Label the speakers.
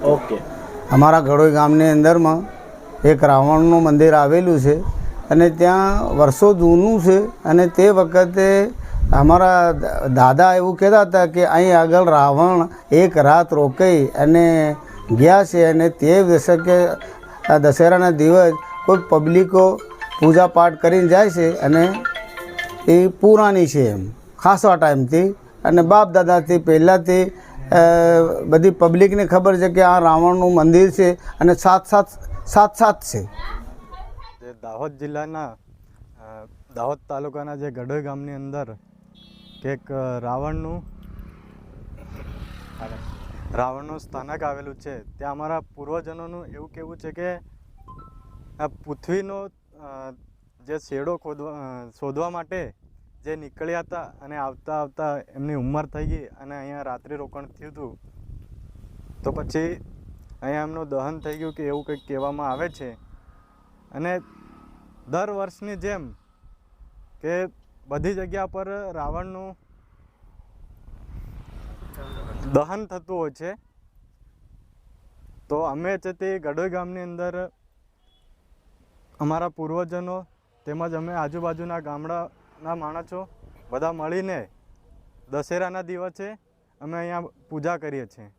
Speaker 1: Okay.
Speaker 2: અમારા ઘડોઈ ગામની અંદરમાં એક રાવણનું મંદિર આવેલું છે અને ત્યાં વર્ષો જૂનું છે અને તે વખતે અમારા દાદા એવું કહેતા હતા કે અહીં આગળ રાવણ એક રાત રોકાઈ અને ગયા છે અને તે દશકે દશેરાના દિવસ કોઈ પબ્લિકો પૂજાપાઠ કરીને જાય છે અને એ પુરાણી છે એમ ખાસા ટાઈમથી અને બાપ દાદાથી પહેલાંથી બધી પબ્લિકને ખબર છે કે આ રાવણનું મંદિર છે અને સાત સાત સાત સાત છે.
Speaker 3: દાહોદ જિલ્લાના દાહોદ તાલુકાના જે ગઢોઈ ગામની અંદર એક રાવણનું રાવણનું સ્થાનક આવેલું છે. ત્યાં અમારા પૂર્વજનોનું એવું કહેવું છે કે, આ પૃથ્વીનો જે શેડો ખોદવા શોધવા માટે જે નીકળ્યા હતા અને આવતા આવતા એમની ઉંમર થઈ ગઈ અને અહીંયા રાત્રિ રોકાણ થયું હતું. તો પછી અહીંયા એમનું દહન થઈ ગયું કે એવું કંઈક કહેવામાં આવે છે. અને દર વર્ષની જેમ કે બધી જગ્યા પર રાવણનું દહન થતું હોય છે. તો અમે છે તે ગડોઈ ગામની અંદર અમારા પૂર્વજનો તેમજ અમે આજુબાજુના ગામડાના માણસો બધા મળીને દશેરાના દિવસે અમે અહીંયા પૂજા કરીએ છીએ.